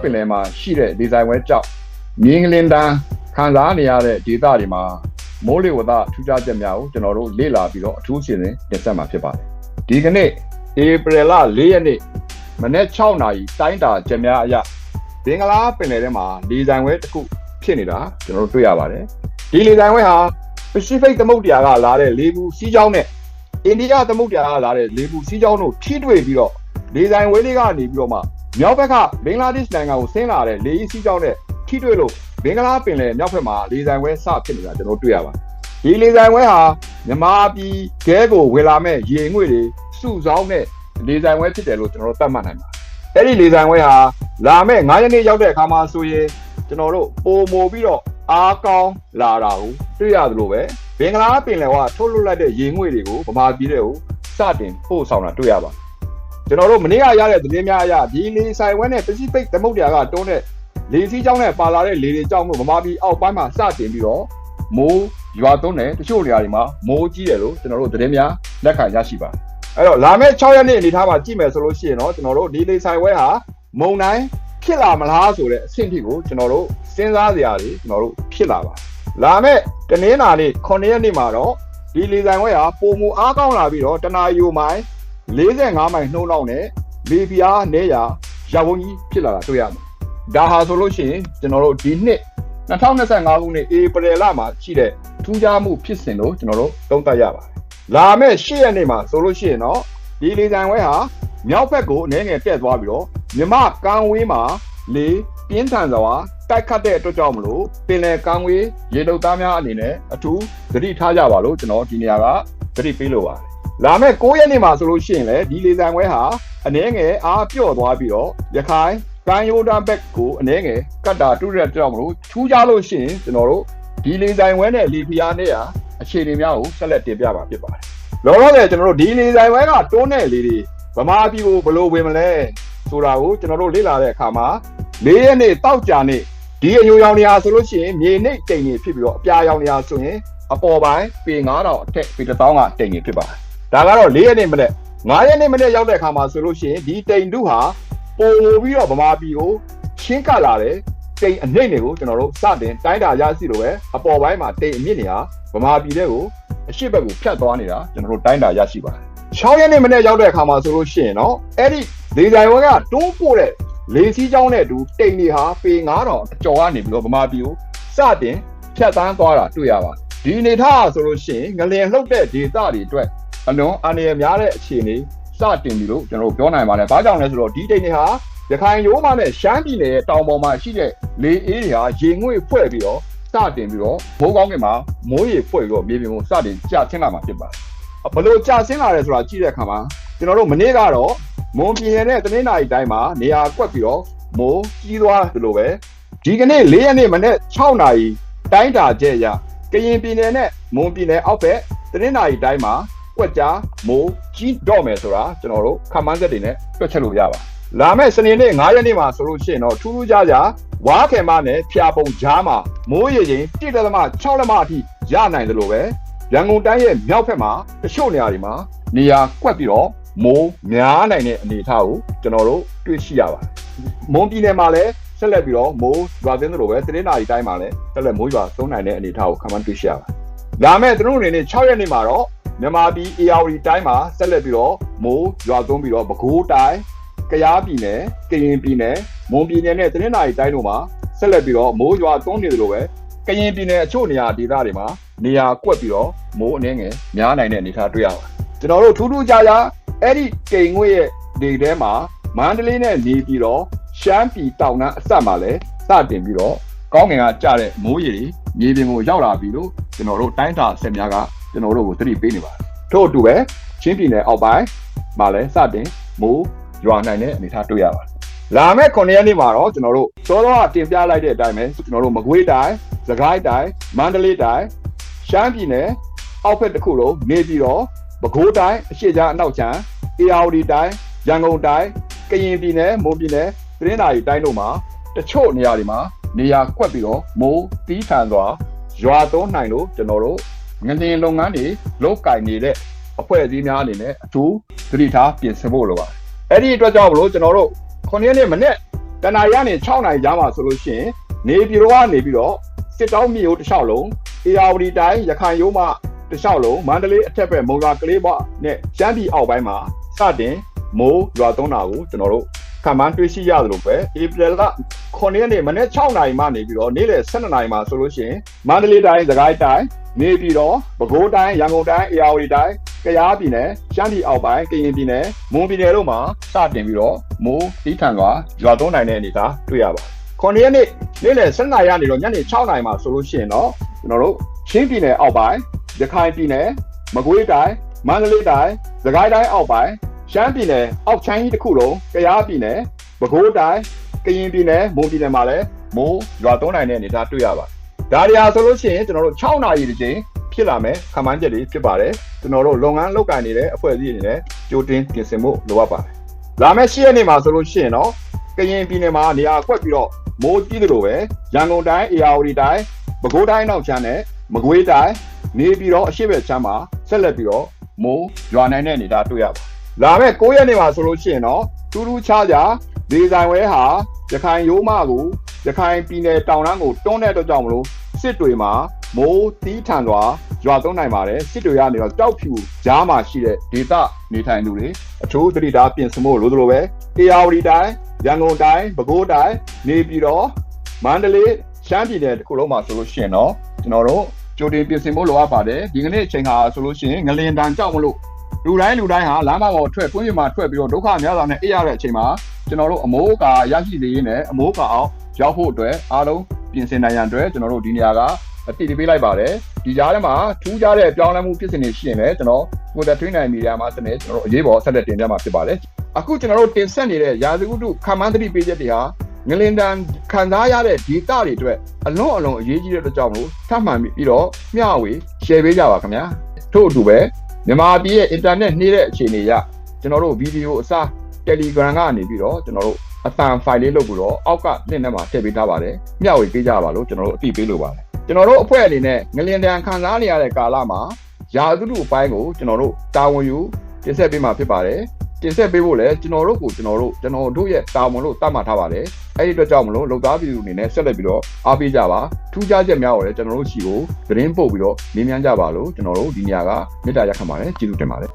ပင်လယ်မှာရှိတဲ့ဒီဇိုင်းဝဲကြောက်မြင်းကလင်းတန်းခံစားနေရတဲ့ဒေသတွေမှာမိုးလေဝသထူးခြားချက်များကိုကျွန်တော်တို့လေ့လာပြီးတော့အထူးအစီအစဉ်တင်ဆက်မှာဖြစ်ပါတယ်ဒီကနေ့ဧပြီလ4ရက်နေ့မနေ့6နာရီတိုင်းတာချက်များအရဘင်္ဂလားပင်လယ်ထဲမှာလေဇိုင်းဝဲတစ်ခုဖြစ်နေတာကျွန်တော်တို့တွေ့ရပါတယ်ဒီလေဇိုင်းဝဲဟာ Pacific သမုဒ္ဒရာကလာတဲ့လေပူစီးကြောင်းနဲ့အိန္ဒိယသမုဒ္ဒရာကလာတဲ့လေပူစီးကြောင်းတို့ထိတွေ့ပြီးတော့လေဇိုင်းဝဲလေးကနေပြီးတော့မှ မြောက်ဘက်ကဘင်္ဂလားဒေ့ရှ်နိုင်ငံကိုဆင်းလာတဲ့လေစီးကြောင်းနဲ့ထိတွေ့လို့ဘင်္ဂလားပင်လယ်မြောက်ဘက်မှာလေဇိုင်းဝဲစဖြစ်နေတာကျွန်တော်တွေ့ရပါတယ်ဒီလေဇိုင်းဝဲဟာမြန်မာပြည်ကဲကိုဝေလာမဲ့ရေငွေ့တွေစုဆောင်းတဲ့လေဇိုင်းဝဲဖြစ်တယ်လို့ကျွန်တော်တို့သတ်မှတ်နိုင်ပါတယ်အဲ့ဒီလေဇိုင်းဝဲဟာလာမဲ့9ရက်နေ့ရောက်တဲ့အခါမှာဆိုရင်ကျွန်တော်တို့ပိုမိုပြီးတော့အားကောင်းလာတာကိုတွေ့ရတယ်လို့ပဲဘင်္ဂလားပင်လယ်ကထုတ်လွှတ်လိုက်တဲ့ရေငွေ့တွေကိုဗမာပြည်တွေကိုစတင်ပို့ဆောင်တာတွေ့ရပါတယ် ကျွန်တော်တို့မနေ့ကရတဲ့သတင်းများအရဒီလေဆိုင်ဝဲနဲ့ Pacific သမုဒ္ဒရာကတွန်းတဲ့လေစီးကြောင်းနဲ့ပါလာတဲ့လေတွေကြောင့်မို့ဗမာပြည်အောက်ပိုင်းမှာစတင်ပြီးတော့မိုးရွာသွန်းတယ်တချို့နေရာတွေမှာမိုးကြီးတယ်လို့ကျွန်တော်တို့သတင်းများလက်ခံရရှိပါတယ်အဲ့တော့လာမယ့်6ရက်နေ့အနေထားမှာကြည့်မယ်ဆိုလို့ရှိရင်တော့ကျွန်တော်တို့ဒီလေဆိုင်ဝဲဟာမုံတိုင်းဖြစ်လာမလားဆိုတဲ့အဆင့်ထိကိုကျွန်တော်တို့စဉ်းစားစရာတွေကျွန်တော်တို့ဖြစ်လာပါလာမယ့်တနင်္လာနေ့9ရက်နေ့မှာတော့ဒီလေဆိုင်ဝဲဟာပုံမူအားကောင်းလာပြီးတော့တနာယူမိုင် 45မိုင်နှုံးလောက်နဲ့လေပြားနေရရဝုန်းကြီးဖြစ်လာတာတွေ့ရမှာဒါဟာဆိုလို့ရှိရင်ကျွန်တော်တို့ဒီနှစ်2025ခုနှစ်ဧပြီလမှာရှိတဲ့ထူးခြားမှုဖြစ်စဉ်လို့ကျွန်တော်တို့သုံးသပ်ရပါတယ်လာမယ့်10ရက်နေ့မှာဆိုလို့ရှိရင်တော့ဒီလေဆိုင်ဝဲဟာမြောက်ဘက်ကိုအနေငယ်တက်သွားပြီးတော့မြမကန်းဝေးမှာလေပြင်းထန်စွာတိုက်ခတ်တဲ့အတွက်ကြောင့်မလို့ပင်လယ်ကမ်းဝေးရေတုပ်သားများအနေနဲ့အထူးသတိထားကြပါလို့ကျွန်တော်ဒီနေရာကသတိပေးလိုပါတယ်။ လာမယ့်9ရက်နေ့မှာဆိုလို့ရှိရင်လည်းဒီလေဆန်ခွဲဟာအနည်းငယ်အားပြော့သွားပြီးတော့ရခိုင်ကမ်းရိုးတန်းဘက်ကိုအနည်းငယ်ကတ်တာတူတဲ့ကြောင့်မလို့ထူးခြားလို့ရှိရင်ကျွန်တော်တို့ဒီလေဆိုင်ဝဲနဲ့လေဖျားနဲ့ဟာအခြေအနေများကိုဆက်လက်တင်ပြပါဖြစ်ပါတယ်။လောလောဆယ်ကျွန်တော်တို့ဒီလေဆိုင်ဝဲကတွန်းတဲ့လေတွေဗမာပြည်ကိုဘယ်လိုဝင်မလဲဆိုတာကိုကျွန်တော်တို့လေ့လာတဲ့အခါမှာ၄ရက်နေ့တောက်ကြနေ့ဒီအညိုရောင်နေရာဆိုလို့ရှိရင်မြေနိတ်တိမ်နေဖြစ်ပြီးတော့အပြာရောင်နေရာဆိုရင်အပေါ်ပိုင်းပေ9000အထက်ပေ1000ကတိမ်နေဖြစ်ပါတယ်။ ဒါကတော့၄ရက်နေ့မနေ့9ရက်နေ့မနေ့ရောက်တဲ့အခါမှာဆိုလို့ရှိရင်ဒီတိမ်တုဟာပိုပြီးတော့ဗမာပြည်ကိုရှင်းကလာတယ်တိမ်အနှိမ့်တွေကိုကျွန်တော်တို့စတင်တိုင်းတာရရှိလို့ပဲအပေါ်ပိုင်းမှာတိမ်အမြင့်နေဟာဗမာပြည်တဲ့ကိုအရှိတ်ဘက်ကိုဖြတ်သွားနေတာကျွန်တော်တို့တိုင်းတာရရှိပါတယ်။6ရက်နေ့မနေ့ရောက်တဲ့အခါမှာဆိုလို့ရှိရင်တော့အဲ့ဒီဒေဇိုင်ဝဲကတွန်းပို့တဲ့လေစီးကြောင်းနဲ့အတူတိမ်တွေဟာပေ9000အကျော်ကနေပြီးတော့ဗမာပြည်ကိုစတင်ဖြတ်တန်းသွားတာတွေ့ရပါတယ်ဒီအနေထားဆိုလို့ရှိရင်ငလျင်လှုပ်တဲ့ဒေသတွေအတွက် အလွန်အန္တရာယ်များတဲ့အခြေအနေစတင်ပြီလို့ကျွန်တော်တို့ပြောနိုင်ပါတယ်။ဘာကြောင့်လဲဆိုတော့ဒီတိမ်တွေဟာရခိုင်ရိုးမနဲ့ရှမ်းပြည်နယ်ရဲ့တောင်ပေါ်မှာရှိတဲ့လေအေးတွေဟာရေငွေ့ဖွဲ့ပြီးတော့စတင်ပြီးတော့မိုးကောင်းကင်မှာမိုးရေဖွဲ့ပြီးတော့မြေပြင်ကိုစတင်ကျဆင်းလာမှာဖြစ်ပါတယ်။ဘလို့ကျဆင်းလာတယ်ဆိုတာကြည့်တဲ့အခါမှာကျွန်တော်တို့မနေ့ကတော့မွန်ပြည်နယ်နဲ့တနင်္လာရီတိုင်းမှာနေရာကွက်ပြီးတော့မိုးကြီးသွားသလိုပဲဒီကနေ့၄ရက်နေ့မနေ့6နာရီတိုင်းတာကျဲရကရင်ပြည်နယ်နဲ့မွန်ပြည်နယ်အောက်ဘက်တနင်္လာရီတိုင်းမှာ ကွက်ကြားမိုးကြီးတော့မယ်ဆိုတာကျွန်တော်တို့ခန့်မှန်းချက်တွေနဲ့တွက်ချက်လို့ရပါလာမယ့်စနေနေ့9ရက်နေ့မှာဆိုလို့ရှိရင်တော့ထူးထူးခြားခြားဝါခေမနဲ့ဖျာပုံကြားမှာမိုးရေချိန်1.6လက်မအထိရနိုင်တယ်လို့ပဲရန်ကုန်တိုင်းရဲ့မြောက်ဘက်မှာတချို့နေရာတွေမှာနေရာကွက်ပြီးတော့မိုးများနိုင်တဲ့အနေအထားကိုကျွန်တော်တို့တွေ့ရှိရပါတယ်။မွန်ပြည်နယ်မှာလည်းဆက်လက်ပြီးတော့မိုးရွာသွင်းသလိုပဲတနင်္လာရီတိုင်းမှာလည်းဆက်လက်မိုးရွာသွန်းနိုင်တဲ့အနေအထားကိုခန့်မှန်းတွေ့ရှိရပါတယ်။ဒါမဲ့သူတို့အနေနဲ့6ရက်နေ့မှာတော့ မြန်မာပြည် AR တိုင်းမှာဆက်လက်ပြီးတော့မိုးရွာသွန်းပြီးတော့ပဲခူးတိုင်းကယားပြည်နယ်ကရင်ပြည်နယ်မွန်ပြည်နယ်နဲ့တနင်္လာရီတိုင်းတို့မှာဆက်လက်ပြီးတော့မိုးရွာသွန်းနေသလိုပဲကရင်ပြည်နယ်အချို့နေရာဒေသတွေမှာနေရာကွက်ပြီးတော့မိုးအနှဲငယ်များနိုင်တဲ့အနေအထားတွေ့ရပါတယ်။ကျွန်တော်တို့ထူးထူးခြားခြားအဲ့ဒီတိမ်ငွေ့ရဲ့ဒေထဲမှာမန္တလေးနဲ့နေပြီးတော့ရှမ်းပြည်တောင်တန်းအဆက်မှာလည်းစတင်ပြီးတော့ကောင်းကင်ကကြတဲ့မိုးရေတွေ မြေပြင်ကိုရောက်လာပြီလို့ကျွန်တော်တို့တိုင်းတာဆက်များကကျွန်တော်တို့ကိုသတိပေးနေပါတယ်ထို့အတူပဲချင်းပြည်နယ်အောက်ပိုင်းမှာလည်းစတင်မိုးရွာနိုင်တဲ့အနေအထားတွေ့ရပါတယ်လာမယ့်9ရက်နေ့မှာတော့ကျွန်တော်တို့စောစောကတင်ပြလိုက်တဲ့အတိုင်းပဲကျွန်တော်တို့မကွေးတိုင်းစကိုင်းတိုင်းမန္တလေးတိုင်းရှမ်းပြည်နယ်အောက်ဘက်တစ်ခုလုံးနေပြီးတော့ပဲခူးတိုင်းအရှိချာအနောက်ချမ်းအေရဝတီတိုင်းရန်ကုန်တိုင်းကရင်ပြည်နယ်မွန်ပြည်နယ်သတင်းသာရီတိုင်းတို့မှာတချို့နေရာတွေမှာ နေရာကွက်ပြီးတော့မိုးတီးထန်စွာရွာသွန်းနိုင်လို့ကျွန်တော်တို့ငလင်လုပ်ငန်းတွေလုပ်ကင်နေတဲ့အဖွဲ့အစည်းများအနေနဲ့အထူးသတိထားပြင်ဆင်ဖို့လိုပါတယ်။အဲ့ဒီအတွက်ကြောင့်မလို့ကျွန်တော်တို့9ရက်နေ့မနေ့တနင်္လာရီကနေ6နာရီကြားမှာဆိုလို့ရှိရင်နေပြည်တော်ကနေပြီးတော့စစ်တောင်းမြို့တစ်လျှောက်လုံးအေယာဝတီတိုင်းရခိုင်ရိုးမှတစ်လျှောက်လုံးမန္တလေးအထက်ဘက်မုံလာကလေးဘနဲ့ရှမ်းပြည်အောက်ပိုင်းမှာစတင်မိုးရွာသွန်းတာကိုကျွန်တော်တို့ ခံမှန်းတွေ့ရှိရသလိုပဲဧပြီလ9ရက်နေ့မနေ့6နာရီမှနေပြီးတော့နေ့လယ်12နာရီမှာဆိုလို့ရှိရင်မန္တလေးတိုင်းစကိုင်းတိုင်းနေပြည်တော်ပဲခူးတိုင်းရန်ကုန်တိုင်းအေရဝတီတိုင်းကယားပြည်နယ်ရှမ်းပြည်အောက်ပိုင်းကရင်ပြည်နယ်မွန်ပြည်နယ်တို့မှာစတင်ပြီးတော့မိုးတီးထန်စွာရွာသွန်းနိုင်တဲ့အနေအထားတွေ့ရပါတယ်။9ရက်နေ့နေ့လယ်12နာရီကနေတော့ညနေ6နာရီမှာဆိုလို့ရှိရင်တော့ကျွန်တော်တို့ချင်းပြည်နယ်အောက်ပိုင်းရခိုင်ပြည်နယ်မကွေးတိုင်းမန္တလေးတိုင်းစကိုင်းတိုင်းအောက်ပိုင်း ရှမ်းပြည်နယ်အောက်ချမ်းကြီးတစ်ခုလုံးကယားပြည်နယ်ပဲခူးတိုင်းကရင်ပြည်နယ်မွန်ပြည်နယ်မှာလည်းမိုးရွာသွန်းနိုင်တဲ့အနေအထားတွေ့ရပါတယ်။ဒါတွေဟာဆိုလို့ရှိရင်ကျွန်တော်တို့6နာရီတစ်ချိန်ဖြစ်လာမယ်ခန့်မှန်းချက်တွေဖြစ်ပါတယ်ကျွန်တော်တို့လုပ်ငန်းလုပ်ကိုင်နေတဲ့အဖွဲ့အစည်းတွေနဲ့ကြိုတင်ပြင်ဆင်ဖို့လိုအပ်ပါတယ်။လာမယ့်10ရက်နေ့မှာဆိုလို့ရှိရင်တော့ကရင်ပြည်နယ်မှာနေရာကွက်ပြီးတော့မိုးကြီးသလိုပဲရန်ကုန်တိုင်းအေရဝတီတိုင်းပဲခူးတိုင်းနောက်ချမ်းနဲ့မကွေးတိုင်းနေပြီးတော့အရှိဘက်ချမ်းမှာဆက်လက်ပြီးတော့မိုးရွာနိုင်တဲ့အနေအထားတွေ့ရပါတယ်။ လာမယ့်9ရက်နေ့မှာဆိုလို့ရှိရင်တော့တူးတူးခြားခြားဒေဇိုင်ဝဲဟာရခိုင်ရိုးမကိုရခိုင်ပြည်နယ်တောင်တန်းကိုတွန်းတဲ့အတွက်ကြောင့်မလို့စစ်တွေမှာမိုးတီးထန်စွာရွာသွန်းနိုင်ပါတယ်စစ်တွေကနေတော့တောက်ဖြူကြားမှာရှိတဲ့ဒေသနေထိုင်သူတွေအထူးသတိထားပြင်ဆင်ဖို့လိုသလိုပဲအေယာဝတီတိုင်းရန်ကုန်တိုင်းပဲခူးတိုင်းနေပြည်တော်မန္တလေးရှမ်းပြည်နယ်တစ်ခုလုံးမှာဆိုလို့ရှိရင်တော့ကျွန်တော်တို့ကြိုတင်ပြင်ဆင်ဖို့လိုအပ်ပါတယ်ဒီကနေ့အချိန်ဟာဆိုလို့ရှိရင်ငလင်တန်ကြောက်မလို့ လူတိုင်းလူတိုင်းဟာလမ်းမပေါ်ထွက်ပွင့်ပြမှာထွက်ပြီးတော့ဒုက္ခများစွာနဲ့အိပ်ရတဲ့အချိန်မှာကျွန်တော်တို့အမိုးအကာရရှိစေရင်းနဲ့အမိုးအကာအောင်ရောက်ဖို့အတွက်အားလုံးပြင်ဆင်နိုင်ရန်အတွက်ကျွန်တော်တို့ဒီနေရာကအတိအပေးလိုက်ပါတယ်ဒီကြားထဲမှာထူးခြားတဲ့ပြောင်းလဲမှုဖြစ်စဉ်တွေရှိရင်လည်းကျွန်တော်ကိုယ်တက်ထွေးနိုင်မီဒီယာမှာစနေကျွန်တော်တို့အရေးပေါ်ဆက်လက်တင်ပြမှာဖြစ်ပါတယ်အခုကျွန်တော်တို့တင်ဆက်နေတဲ့ရာဇဝတ္ထုခံမှန်းသတိပေးချက်တွေဟာငလင်တန်ခံစားရတဲ့ဒေတာတွေအတွက်အလွန်အလွန်အရေးကြီးတဲ့အတွက်ကြောင့်မလို့ထပ်မှန်ပြီးတော့မျှဝေ share ပေးကြပါခင်ဗျာထို့အတူပဲ မြန်မာပြည်ရဲ့ internet နှိတဲ့အခြေအနေရကျွန်တော်တို့ဗီဒီယိုအစား Telegram ကနေပြီးတော့ကျွန်တော်တို့အတန် file လေးလုပ်ပြီးတော့အောက်က link ထဲမှာထည့်ပေးထားပါတယ်မျှဝေပေးကြပါလို့ကျွန်တော်တို့အသိပေးလိုပါတယ်ကျွန်တော်တို့အဖွဲ့အနေနဲ့ငလင်တန်ခံစားနေရတဲ့ကာလမှာရာသတုအပိုင်းကိုကျွန်တော်တို့တာဝန်ယူတင်ဆက်ပေးမှာဖြစ်ပါတယ် တင်ဆက်ပေးဖို့လည်းကျွန်တော်တို့ကိုကျွန်တော်တို့ကျွန်တော်တို့ရဲ့တာဝန်လို့သတ်မှတ်ထားပါတယ်အဲ့ဒီအတွက်ကြောင့်မလို့လုံသားပြည်သူအနေနဲ့ဆက်လက်ပြီးတော့အားပေးကြပါထူးခြားချက်များကိုလည်းကျွန်တော်တို့ရှိကိုသတင်းပို့ပြီးတော့မြင်မြန်ကြပါလို့ကျွန်တော်တို့ဒီနေရာကမေတ္တာရက်ခံပါတယ်ကျေးဇူးတင်ပါတယ်